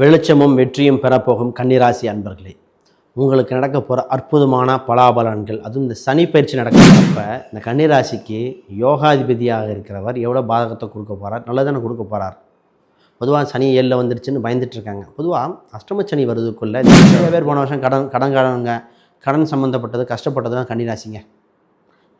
வெளிச்சமும் வெற்றியும் பெறப்போகும் கன்னிராசி அன்பர்களே உங்களுக்கு நடக்க போகிற அற்புதமான பலாபலன்கள் அதுவும் இந்த சனி பயிற்சி நடக்கிறப்ப இந்த கன்னிராசிக்கு யோகாதிபதியாக இருக்கிறவர் எவ்வளோ பாதகத்தை கொடுக்க போகிறார் நல்லதானே கொடுக்க போகிறார் பொதுவாக சனி ஏழில் வந்துருச்சுன்னு பயந்துட்டு இருக்காங்க. பொதுவாக அஷ்டம சனி வருதுக்குள்ளே நிறைய பேர் போன வருஷம் கடன் கடன் கடனுங்க கடன் சம்மந்தப்பட்டது கஷ்டப்பட்டது தான் கன்னிராசிங்க.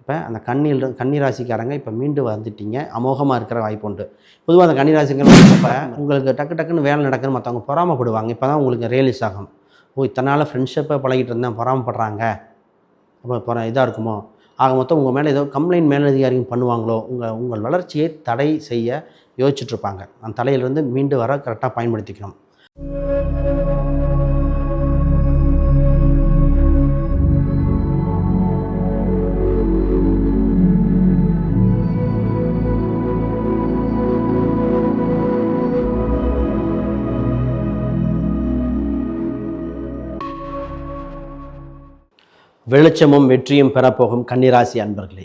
இப்போ அந்த கண்ணில் கன்னிராசிக்காரங்க இப்போ மீண்டு வந்துட்டீங்க. அமோகமாக இருக்கிற வாய்ப்பு உண்டு. பொதுவாக அந்த கன்னிராசிங்கிற இப்போ உங்களுக்கு டக்கு டக்குன்னு வேலை நடக்குன்னு மற்றவங்க பொறாமப்படுவாங்க. இப்போ தான் உங்களுக்கு ரியலிஸ் ஆகும். ஓ இத்தனை நாள் ஃப்ரெண்ட்ஷிப்பை பழகிட்டு இருந்தேன் பொறாமப்படுறாங்க. அப்போ பொற இதாக இருக்குமோ? ஆக மொத்தம் உங்கள் மேலே ஏதோ கம்ப்ளைண்ட் மேலதிகாரிகள் பண்ணுவாங்களோ? உங்கள் உங்கள் வளர்ச்சியை தடை செய்ய யோசிச்சுட்ருப்பாங்க அந்த தலையிலிருந்து மீண்டு வர கரெக்டாக பயன்படுத்திக்கணும். வெளிச்சமும் வெற்றியும் பெறப்போகும் கன்னிராசி அன்பர்களே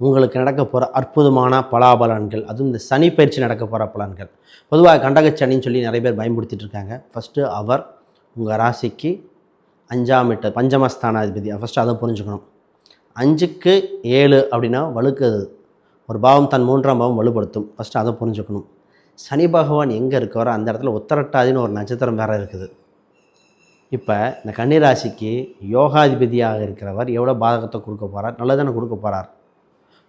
உங்களுக்கு நடக்க போகிற அற்புதமான பலாபலன்கள் அதுவும் இந்த சனி பயிற்சி நடக்க போகிற பலன்கள். பொதுவாக கண்டகச்சனின்னு சொல்லி நிறைய பேர் பயன்படுத்திட்டு இருக்காங்க. ஃபஸ்ட்டு அவர் உங்கள் ராசிக்கு அஞ்சாம் எட்டு பஞ்சமஸ்தானாதிபதி ஃபஸ்ட்டு அதை புரிஞ்சுக்கணும். அஞ்சுக்கு ஏழு அப்படின்னா வலுக்குது ஒரு பாவம் தன் மூன்றாம் பாவம் வலுப்படுத்தும். ஃபஸ்ட்டு அதை புரிஞ்சுக்கணும். சனி பகவான் எங்கே இருக்காரோ அந்த இடத்துல உத்தரட்டாதின்னு ஒரு நட்சத்திரம் வேறு இருக்குது. இப்போ இந்த கன்னிராசிக்கு யோகாதிபதியாக இருக்கிறவர் எவ்வளோ பாதகத்தை கொடுக்க போகிறார் நல்லதானே கொடுக்க போகிறார்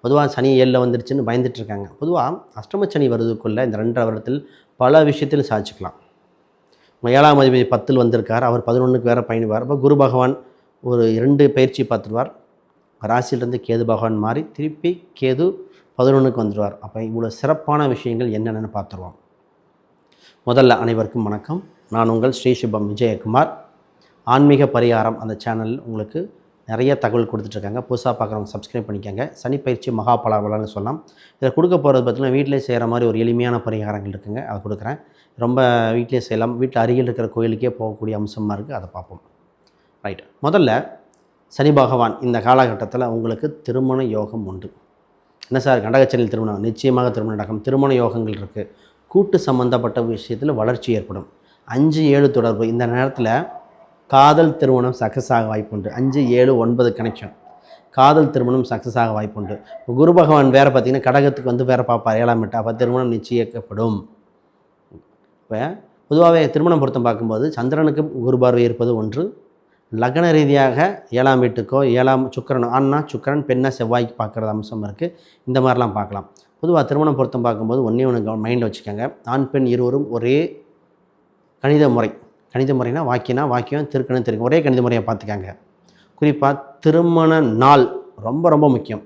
பொதுவாக சனி ஏழில் வந்துருச்சுன்னு பயந்துட்டுருக்காங்க பொதுவாக அஷ்டம சனி வருதுக்குள்ளே இந்த ரெண்டரை வருடத்தில் பல விஷயத்தில் சாதிச்சுக்கலாம். ஏழாம் அதிபதி பத்தில் வந்திருக்கார். அவர் பதினொன்றுக்கு வேறு பயணிவார் அப்போ குரு பகவான் ஒரு இரண்டு பயிற்சி பார்த்துருவார். ராசியிலிருந்து கேது பகவான் மாறி திருப்பி கேது பதினொன்றுக்கு வந்துடுவார் அப்போ இவ்வளோ சிறப்பான விஷயங்கள் என்னென்னு பார்த்துருவோம். முதல்ல அனைவருக்கும் வணக்கம். நான் உங்கள் ஸ்ரீ சுபம் விஜயகுமார். ஆன்மீக பரிகாரம் அந்த சேனல் உங்களுக்கு நிறைய தகவல் கொடுத்துட்ருக்காங்க. புதுசாக பார்க்குறவங்க சப்ஸ்கிரைப் பண்ணிக்கோங்க. சனிப்பயிற்சி மகா பலாபலன்னு சொல்லலாம் இதில் கொடுக்க போகிறது பார்த்தீங்கன்னா வீட்டிலே செய்கிற மாதிரி ஒரு எளிமையான பரிகாரங்கள் இருக்குங்க. அதை கொடுக்குறேன். ரொம்ப வீட்டிலே செய்யலாம். வீட்டில் அருகில் இருக்கிற கோயிலுக்கே போகக்கூடிய அம்சமாக இருக்குது அதை பார்ப்போம். ரைட் முதல்ல சனி பகவான் இந்த காலகட்டத்தில் உங்களுக்கு திருமண யோகம் உண்டு. என்ன சார்? கண்டகச்சனில் திருமணம். நிச்சயமாக திருமணம் நடக்கும். திருமண யோகங்கள் இருக்குது கூட்டு சம்மந்தப்பட்ட விஷயத்தில் வளர்ச்சி ஏற்படும். அஞ்சு ஏழு தொடர்பு. இந்த நேரத்தில் காதல் திருமணம் சக்ஸஸ் ஆக வாய்ப்புண்டு. அஞ்சு ஏழு ஒன்பது கனெக்ஷன் காதல் திருமணம் சக்ஸஸ் ஆக வாய்ப்புண்டு. இப்போ குரு பகவான் வேறு பார்த்திங்கன்னா கடகத்துக்கு வந்து வேறு பார்ப்பார் ஏழாம் எட்டு அப்போ திருமணம் நிச்சயிக்கப்படும். இப்போ பொதுவாகவே திருமணம் பொருத்தம் பார்க்கும்போது சந்திரனுக்கு குரு பார்வை இருப்பது ஒன்று. லக்ன ரீதியாக ஏழாம் வீட்டுக்கோ ஏழாம் சுக்கரன் ஆண்னா சுக்கரன் பெண்ணாக செவ்வாய்க்கு பார்க்குறது அம்சம் இருக்குது இந்த மாதிரிலாம் பார்க்கலாம். பொதுவாக திருமணம் பொருத்தம் பார்க்கும்போது ஒன்றே ஒன்று மைண்டில் வச்சுக்கோங்க. ஆண் பெண் இருவரும் ஒரே கணித முறை. கணித முறைனா வாக்கினா வாக்கியம் திருக்கணும் திருக்கு ஒரே கணித முறையை பார்த்துக்காங்க. குறிப்பாக திருமண நாள் ரொம்ப ரொம்ப முக்கியம்.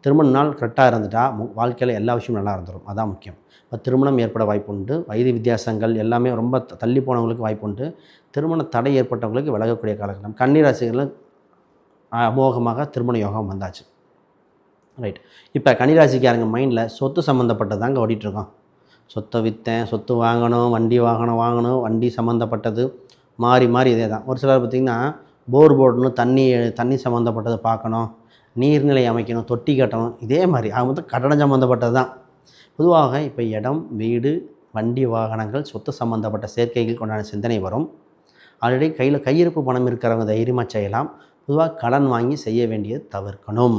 திருமண நாள் கரெக்டாக இருந்துட்டால் மு- வாழ்க்கையில் எல்லா விஷயமும் நல்லா இருந்துடும் அதான் முக்கியம். இப்போ திருமணம் ஏற்பட வாய்ப்பு உண்டு. வயது வித்தியாசங்கள் எல்லாமே ரொம்ப த- தள்ளி போனவங்களுக்கு வாய்ப்பு உண்டு. திருமண தடை ஏற்பட்டவங்களுக்கு விலகக்கூடிய காலகட்டம். கன்னிராசிகளில் அமோகமாக திருமண யோகம் வந்தாச்சு. ரைட் இப்போ கன்னிராசிக்காரங்க மைண்டில் சொத்து சம்மந்தப்பட்டதாங்க ஓடிட்டுருக்கோம் சொத்தை விற்றேன் சொத்து வாங்கணும் வண்டி வாகனம் வாங்கணும் வண்டி சம்மந்தப்பட்டது மாறி மாறி இதே தான் ஒரு சிலர் பார்த்திங்கன்னா போர் போடணும் தண்ணி தண்ணி சம்மந்தப்பட்டதை பார்க்கணும் நீர்நிலை அமைக்கணும் தொட்டி கட்டணும். இதே மாதிரி அவங்க வந்து கட்டணம் சம்மந்தப்பட்டது தான் பொதுவாக இப்போ இடம் வீடு வண்டி வாகனங்கள் சொத்து சம்மந்தப்பட்ட சேர்க்கைகள் கொண்டான சிந்தனை வரும். ஆல்ரெடி கையில் கையிருப்பு பணம் இருக்கிறவங்க தைரியமாக செய்யலாம். பொதுவாக கடன் வாங்கி செய்ய வேண்டியது தவிர்க்கணும்.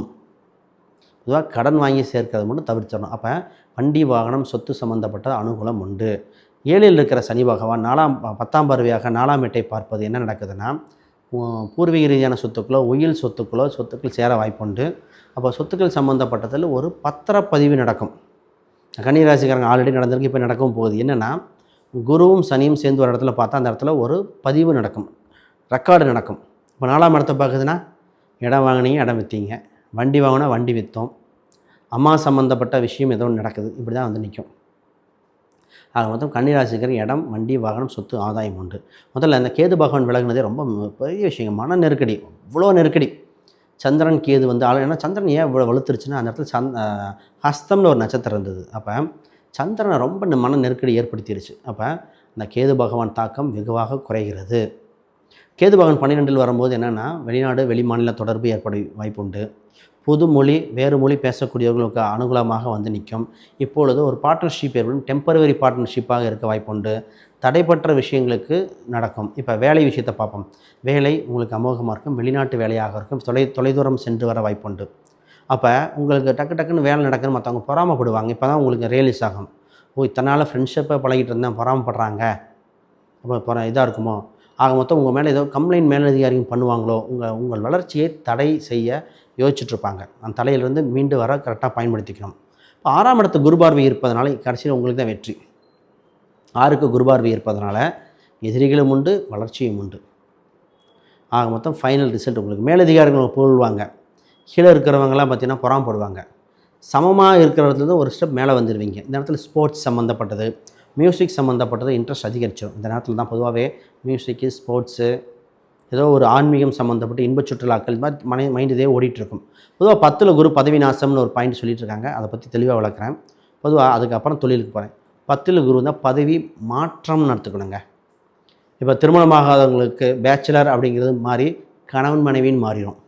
பொதுவாக கடன் வாங்கி சேர்க்கிறது மட்டும் தவிர்த்திடணும். அப்போ வண்டி வாகனம் சொத்து சம்மந்தப்பட்ட அனுகூலம் உண்டு. ஏழில் இருக்கிற சனி பகவான் நாலாம் ப- பத்தாம் பருவியாக நாலாம் எட்டை பார்ப்பது என்ன நடக்குதுன்னா பூர்வீக ரீதியான சொத்துக்களோ உயில் சொத்துக்களோ சொத்துக்கள் சேர வாய்ப்புண்டு. அப்போ சொத்துக்கள் சம்மந்தப்பட்டதில் ஒரு பத்திரப்பதிவு நடக்கும். கன்னிராசிக்காரங்க ஆல்ரெடி நடந்திருக்கு இப்போ நடக்கவும் போகுது. என்னென்னா குருவும் சனியும் சேர்ந்து ஒரு இடத்துல பார்த்தா அந்த இடத்துல ஒரு பதிவு நடக்கும். ரெக்கார்டு நடக்கும். இப்போ நாலாம் இடத்த பார்க்குதுன்னா இடம் வாங்கினீங்க இடம் விற்றீங்க வண்டி வாங்கினா வண்டி விற்றோம் அம்மா சம்மந்தப்பட்ட விஷயம் ஏதோ ஒன்று நடக்குது. இப்படி தான் வந்து நிற்கும் ஆக மொத்தம் கன்னிராசிக்கிற இடம் வண்டி வாகனம் சொத்து ஆதாயம் உண்டு. முதல்ல அந்த கேது பகவான் விலகினதே ரொம்ப பெரிய விஷயம் மன நெருக்கடி. இவ்வளோ நெருக்கடி. சந்திரன் கேது வந்து ஆள். ஏன்னா சந்திரன் ஏன் இவ்வளோ வலுத்துருச்சுன்னா அந்த இடத்துல சந் ஹஸ்தம்னு ஒரு நட்சத்திரம் இருந்தது. அப்போ சந்திரனை ரொம்ப மன நெருக்கடி ஏற்படுத்திடுச்சு அப்போ அந்த கேது பகவான் தாக்கம் வெகுவாக குறைகிறது. கேது பகவான் பன்னிரெண்டில் வரும்போது என்னென்னா வெளிநாடு வெளிமாநில தொடர்பு ஏற்பட வாய்ப்புண்டு. புது மொழி வேறு மொழி பேசக்கூடியவர்களுக்கு அனுகூலமாக வந்து நிற்கும். இப்பொழுது ஒரு பார்ட்னர்ஷிப் ஏற்படும் டெம்பரவரி பார்ட்னர்ஷிப்பாக இருக்க வாய்ப்புண்டு. தடைப்பட்ட விஷயங்களுக்கு நடக்கும். இப்போ வேலை விஷயத்தை பார்ப்போம். வேலை உங்களுக்கு அமோகமாக இருக்கும் வெளிநாட்டு வேலையாக இருக்கும் தொலை தொலைதூரம் சென்று வர வாய்ப்புண்டு. அப்போ உங்களுக்கு டக்கு டக்குன்னு வேலை நடக்குன்னு மற்றவங்க பொறாமப்படுவாங்க. இப்போ தான் உங்களுக்கு ரியலைஸ் ஆகும். ஓ இத்தனை நாள் ஃப்ரெண்ட்ஷிப்பை பழகிட்டு இருந்தேன் பொறாமப்படுறாங்க. அப்போ இதாக இருக்குமோ? ஆக மொத்தம் உங்கள் மேலே ஏதோ கம்ப்ளைண்ட் மேலதிகாரியும் பண்ணுவாங்களோ உங்கள் உங்கள் வளர்ச்சியை தடை செய்ய யோசிச்சுட்ருப்பாங்க. அந்த தலையிலிருந்து மீண்டு வர கரெக்டாக பயன்படுத்திக்கணும். இப்போ ஆறாம் இடத்து குருபார்வை இருப்பதனால கடைசியில் உங்களுக்கு தான் வெற்றி. ஆறுக்கு குருபார்வை இருப்பதனால எதிரிகளும் உண்டு வளர்ச்சியும் உண்டு. ஆக மொத்தம் ஃபைனல் ரிசல்ட் உங்களுக்கு. மேலதிகாரிகள் போடுவாங்க. கீழே இருக்கிறவங்கலாம் பார்த்தீங்கன்னா பொறாமப்படுவாங்க சமமாக இருக்கிற இடத்துல ஒரு ஸ்டெப் மேலே வந்துடுவீங்க இந்த இடத்துல ஸ்போர்ட்ஸ் சம்மந்தப்பட்டது மியூசிக் சம்மந்தப்பட்டது இன்ட்ரெஸ்ட் அதிகரிச்சிடும் இந்த நேரத்தில் தான் பொதுவாகவே மியூசிக்கு ஸ்போர்ட்ஸு ஏதோ ஒரு ஆன்மீகம் சம்மந்தப்பட்டு இன்ப சுற்றுலாக்கள் இது மாதிரி மனை மைண்ட் இதே ஓடிட்டுருக்கும். பொதுவாக பத்தில் குரு பதவி நாசம்னு ஒரு பாயிண்ட் சொல்லிட்டு இருக்காங்க அதை பற்றி தெளிவாக வளர்க்குறேன் பொதுவாக அதுக்கப்புறம் தொழிலுக்கு போகிறேன் பத்தில் குரு தான் பதவி மாற்றம் நடத்துக்கணுங்க. இப்போ திருமணமாகாதவங்களுக்கு பேச்சுலர் அப்படிங்கிறது மாறி கணவன் மனைவின்னு மாறிடும்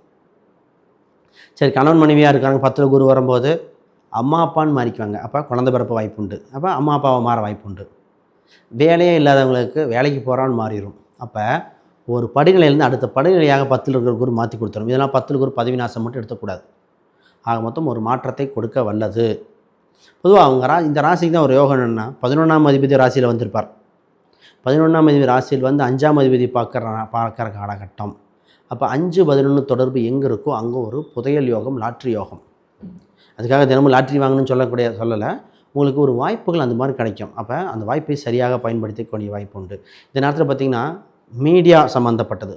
சரி கணவன் மனைவியாக இருக்காங்க பத்தில் குரு வரும்போது அம்மா அப்பான்னு மாறிக்குவாங்க. அப்போ குழந்த பிறப்பு வாய்ப்பு உண்டு. அப்போ அம்மா அப்பாவை மாற வாய்ப்பு உண்டு. வேலையே இல்லாதவங்களுக்கு வேலைக்கு போகிறான்னு மாறிடும் அப்போ ஒரு படிநிலையிலேருந்து அடுத்த படிநிலையாக பத்தில் இருக்கிற குரு மாற்றி கொடுத்துரும். இதெல்லாம் பத்தில் குரு பதவி நாசம் மட்டும் எடுத்துக்கூடாது. ஆக மொத்தம் ஒரு மாற்றத்தை கொடுக்க வல்லது. பொதுவாக அவங்க ரா இந்த ராசிக்கு தான் ஒரு யோகம் என்னென்னா பதினொன்றாம் அதிபதி ராசியில் வந்திருப்பார். பதினொன்றாம் அதிபதி ராசியில் வந்து அஞ்சாம் அதிபதி பார்க்குற பார்க்குற காலகட்டம். அப்போ அஞ்சு பதினொன்று தொடர்பு எங்கே இருக்கோ அங்கே ஒரு புதையல் யோகம் லாட்ரி யோகம். அதுக்காக தினமும் லாட்ரி வாங்கணும்னு சொல்லக்கூடிய சொல்லலை. உங்களுக்கு ஒரு வாய்ப்புகள் அந்த மாதிரி கிடைக்கும். அப்போ அந்த வாய்ப்பை சரியாக பயன்படுத்திக்கூடிய வாய்ப்பு உண்டு. இந்த நேரத்தில் பார்த்திங்கன்னா மீடியா சம்மந்தப்பட்டது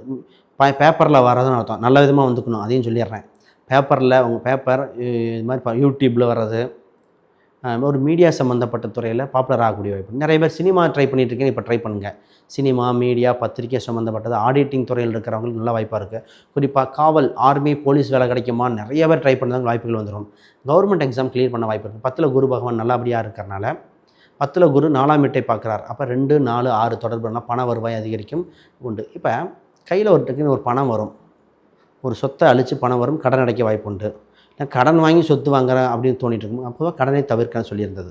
ப பேப்பரில் வர்றதுன்னு அர்த்தம். நல்ல விதமாக வந்துக்கணும். அதையும் சொல்லிடுறேன். பேப்பரில் உங்கள் பேப்பர் இது மாதிரி யூடியூப்பில் வர்றது ஒரு மீடியா சம்மந்தப்பட்ட துறையில் பாப்புலர் ஆகக்கூடிய வாய்ப்பு. நிறைய பேர் சினிமா ட்ரை பண்ணிட்டு இருக்கீங்க இப்போ ட்ரை பண்ணுங்கள் சினிமா மீடியா பத்திரிக்கை சம்மந்தப்பட்டது ஆடிட்டிங் துறையில் இருக்கிறவங்களுக்கு நல்ல வாய்ப்பாக இருக்குது குறிப்பாக காவல் ஆர்மி போலீஸ் வேலை கிடைக்குமா? நிறைய பேர் ட்ரை பண்ணுறதுக்கு வாய்ப்புகள் வந்துடும் கவர்மெண்ட் எக்ஸாம் கிளியர் பண்ண வாய்ப்பு இருக்குது பத்தில் குரு பகவான் நல்லபடியாக இருக்கிறனால பத்தில் குரு நாலாம் வீட்டை பார்க்குறார். அப்போ ரெண்டு நாலு ஆறு தொடர்புனா பண வருவாய் அதிகரிக்கும் உண்டு. இப்போ கையில் ஒரு ஒரு பணம் வரும். ஒரு சொத்தை அழித்து பணம் வரும் கடன் அடைக்க வாய்ப்பு உண்டு. நான் கடன் வாங்கி சொத்து வாங்குறேன் அப்படின்னு தோணிட்டு இருக்கும் அப்போ கடனை தவிர்க்கன்னு சொல்லியிருந்தது.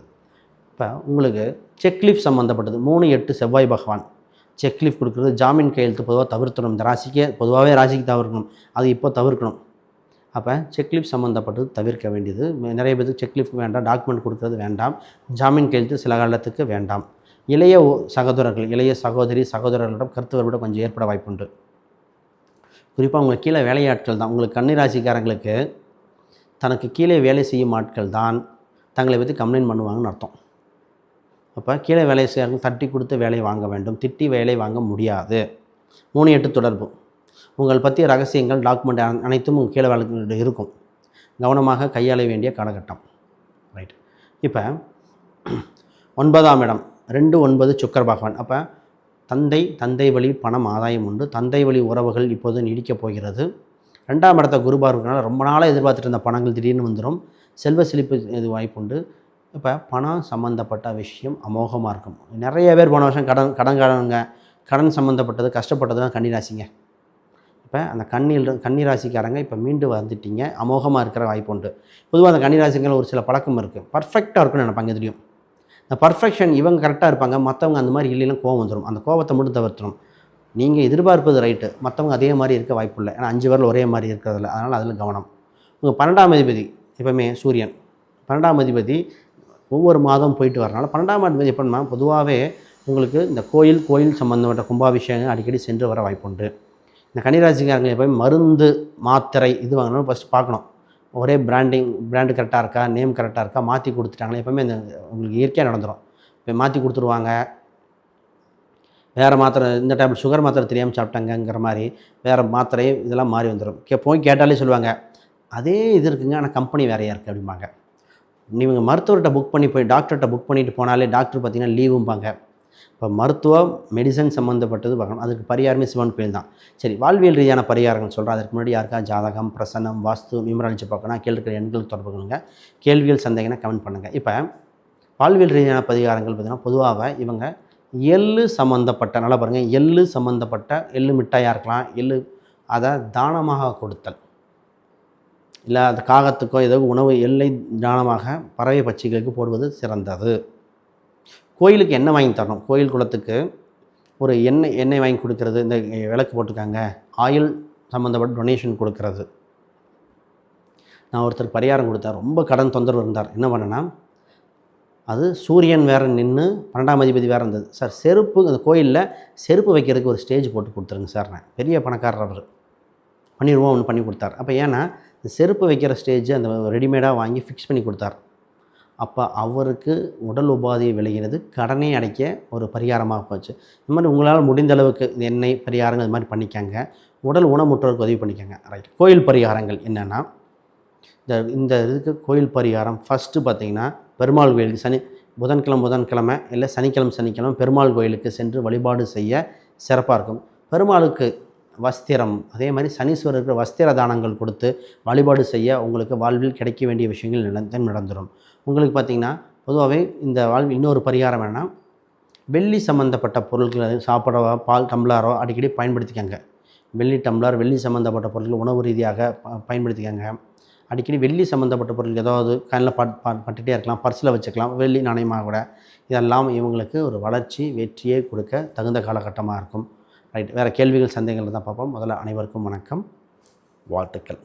இப்போ உங்களுக்கு செக்லீஃப் சம்மந்தப்பட்டது மூணு எட்டு செவ்வாய் பகவான். செக்லீஃப் கொடுக்குறது ஜாமீன் கையெழுத்து பொதுவாக தவிர்த்தணும் இந்த ராசிக்கே பொதுவாகவே ராசிக்கு தவிர்க்கணும். அது இப்போ தவிர்க்கணும். அப்போ செக்லீஃப் சம்மந்தப்பட்டது தவிர்க்க வேண்டியது. நிறைய பேருக்கு செக்லீஃப் வேண்டாம். டாக்குமெண்ட் கொடுக்கறது வேண்டாம். ஜாமீன் கையெழுத்து சில காலத்துக்கு வேண்டாம். இளைய சகோதரர்கள் இளைய சகோதரி சகோதரர்களிடம் கருத்து கொஞ்சம் ஏற்பட வாய்ப்புண்டு. குறிப்பாக உங்களுக்கு கீழே வேலையாட்கள் தான். உங்களுக்கு கன்னிராசிக்காரங்களுக்கு தனக்கு கீழே வேலை செய்யும் ஆட்கள் தான் தங்களை பற்றி கம்ப்ளைண்ட் பண்ணுவாங்கன்னு அர்த்தம். அப்போ கீழே வேலை செய்யறவங்க தட்டி கொடுத்து வேலை வாங்க வேண்டும் திட்டி வேலை வாங்க முடியாது. மூணு எட்டு தொடர்பு. உங்கள் பற்றிய ரகசியங்கள் டாக்குமெண்ட் அனைத்தும் உங்கள் கீழே வேலை இருக்கும். கவனமாக கையாள வேண்டிய காலகட்டம். ரைட் இப்போ ஒன்பதாம் இடம். ரெண்டு ஒன்பது சுக்கர பகவான். அப்போ தந்தை தந்தை வழி பணம் ஆதாயம் உண்டு. தந்தை வழி உறவுகள் இப்போது நீடிக்கப் போகிறது. ரெண்டாம் இடத்த குரு இருக்கிறனால ரொம்ப நாளாக எதிர்பார்த்துட்டு இருந்த பணங்கள் திடீர்னு வந்துடும் செல்வ செழிப்பு இது வாய்ப்புண்டு. இப்போ பணம் சம்மந்தப்பட்ட விஷயம் அமோகமாக இருக்கும். நிறைய பேர் போன வருஷம் கடன் கடன் கடனுங்க கடன் சம்மந்தப்பட்டது கஷ்டப்பட்டது தான் கன்னிராசிங்க இப்போ அந்த கண்ணில் கன்னிராசிக்காரங்க இப்போ மீண்டு வந்துட்டீங்க. அமோகமாக இருக்கிற வாய்ப்பு உண்டு பொதுவாக அந்த கன்னிராசிகள் ஒரு சில பழக்கம் இருக்குது பர்ஃபெக்டாக இருக்குன்னு நினைப்பாங்க தெரியும் இந்த பர்ஃபெக்ஷன் இவங்க கரெக்டாக இருப்பாங்க. மற்றவங்க அந்த மாதிரி இல்லைன்னா கோவம் வந்துடும் அந்த கோவத்தை மட்டும் தவிர்த்துடும் நீங்கள் எதிர்பார்ப்பது ரைட்டு மற்றவங்க அதே மாதிரி இருக்க வாய்ப்பு இல்லை ஏன்னா அஞ்சு பேரில் ஒரே மாதிரி இருக்கிறதில்ல. அதனால் அதில் கவனம். உங்கள் பன்னெண்டாம் அதிபதி எப்பவுமே சூரியன். பன்னெண்டாம் அதிபதி ஒவ்வொரு மாதம் போயிட்டு வரனால பன்னெண்டாம் அதிபதி எப்படின்னா பொதுவாகவே உங்களுக்கு இந்த கோயில் கோயில் சம்மந்தப்பட்ட கும்பாபிஷேகம் அடிக்கடி சென்று வர வாய்ப்புண்டு. இந்த கன்னிராசிக்காரங்க எப்போயும் மருந்து மாத்திரை இது வாங்கினாலும் ஃபஸ்ட்டு பார்க்கணும். ஒரே பிராண்டிங் பிராண்டு கரெக்டாக இருக்கா நேம் கரெக்டாக இருக்கா மாற்றி கொடுத்துட்டாங்களே எப்போவுமே இந்த உங்களுக்கு இயற்கையாக நடந்துடும் இப்போ மாற்றி கொடுத்துருவாங்க. வேறு மாத்திரை இந்த டேப்லெட் சுகர் மாத்திரை தெரியாமல் சாப்பிட்டாங்கங்கிற மாதிரி வேறு மாத்திரை இதெல்லாம் மாறி வந்துடும் கே போய் கேட்டாலே சொல்லுவாங்க அதே இது இருக்குங்க ஆனால் கம்பெனி வேறையாக இருக்குது அப்படிம்பாங்க. நீங்கள் மருத்துவர்கிட்ட புக் பண்ணி போய் டாக்டர்கிட்ட புக் பண்ணிட்டு போனாலே டாக்டர் பார்த்தீங்கன்னா லீவும்பாங்க இப்போ மருத்துவம் மெடிசன் சம்மந்தப்பட்டது பார்க்கணும். அதுக்கு பரிகாரமே சிவன் கோயில் தான். சரி வாழ்வியல் ரீதியான பரிகாரங்கள் சொல்கிறேன் அதற்கு முன்னாடி யாருக்கா ஜாதகம் பிரசன்னம் வாஸ்து நியூமராலஜி பார்க்கணும் கீழே எண்களுக்கு எண்கள் தொடர்பு கொள்ளுங்க. கேள்விகள் சந்தேகம்னா கமெண்ட் பண்ணுங்கள் இப்போ வாழ்வியல் ரீதியான பரிகாரங்கள் பார்த்தீங்கன்னா பொதுவாக இவங்க எள்ளு சம்மந்தப்பட்ட நல்லா பாருங்கள் எள்ளு சம்மந்தப்பட்ட எள்ளு மிட்டாயாக இருக்கலாம் எள்ளு அதை தானமாக கொடுத்தல். இல்லை அது காகத்துக்கோ ஏதோ உணவு எல்லை தானமாக பறவை பட்சிகளுக்கு போடுவது சிறந்தது. கோயிலுக்கு எண்ணெய் வாங்கி தரணும். கோயில் குளத்துக்கு ஒரு எண்ணெய் எண்ணெய் வாங்கி கொடுக்கறது இந்த விளக்கு போட்டிருக்காங்க. ஆயில் சம்மந்தப்பட்ட டொனேஷன் கொடுக்கறது. நான் ஒருத்தர் பரிகாரம் கொடுத்தேன். ரொம்ப கடன் தொந்தரவு இருந்தார். என்ன பண்ணேன்னா அது சூரியன் வேறு நின்று பன்னெண்டாம் அதிபதி வேறு இருந்தது. சார் செருப்பு அந்த கோயிலில் செருப்பு வைக்கிறதுக்கு ஒரு ஸ்டேஜ் போட்டு கொடுத்துருங்க சார் நான். பெரிய பணக்காரர் அவர். பண்ணிடுவோம் ஒன்று பண்ணி கொடுத்தார். அப்போ ஏன்னா இந்த செருப்பு வைக்கிற ஸ்டேஜ் அந்த ரெடிமேடாக வாங்கி ஃபிக்ஸ் பண்ணி கொடுத்தார். அப்போ அவருக்கு உடல் உபாதியை விளைகிறது கடனை அடைக்க ஒரு பரிகாரமாக போச்சு. இந்த மாதிரி உங்களால் முடிந்த அளவுக்கு எண்ணெய் பரிகாரங்கள் இது மாதிரி பண்ணிக்காங்க. உடல் உணமுற்றோருக்கு உதவி பண்ணிக்கோங்க. ரைட் கோயில் பரிகாரங்கள் என்னென்னா இந்த இந்த இதுக்கு கோயில் பரிகாரம் ஃபஸ்ட்டு பார்த்தீங்கன்னா பெருமாள் கோயிலுக்கு சனி புதன்கிழமை புதன்கிழமை இல்லை சனிக்கிழமை சனிக்கிழமை பெருமாள் கோயிலுக்கு சென்று வழிபாடு செய்ய சிறப்பாக இருக்கும். பெருமாளுக்கு வஸ்திரம் அதே மாதிரி சனீஸ்வரருக்கு வஸ்திர தானங்கள் கொடுத்து வழிபாடு செய்ய உங்களுக்கு வாழ்வில் கிடைக்க வேண்டிய விஷயங்கள் நடந்து நடந்துடும் உங்களுக்கு பார்த்திங்கன்னா பொதுவாகவே இந்த வாழ்வு இன்னொரு பரிகாரம் என்னென்னா வெள்ளி சம்மந்தப்பட்ட பொருட்களை சாப்பிடவோ பால் டம்ளரோ அடிக்கடி பயன்படுத்திக்கங்க. வெள்ளி டம்ளர் வெள்ளி சம்மந்தப்பட்ட பொருட்கள் உணவு ரீதியாக ப- பயன்படுத்திக்கங்க. அடிக்கடி வெள்ளி சம்மந்தப்பட்ட பொருள் ஏதாவது கண்ணில் பட் பட்டுகிட்டே இருக்கலாம் பர்ஸில் வச்சுக்கலாம் வெள்ளி நாணயமாக கூட. இதெல்லாம் இவங்களுக்கு ஒரு வளர்ச்சி வெற்றியை கொடுக்க தகுந்த காலகட்டமாக இருக்கும். ரைட் வேறு கேள்விகள் சந்தேகங்கள் தான் பார்ப்போம். முதல்ல அனைவருக்கும் வணக்கம். வாழ்த்துக்கள்.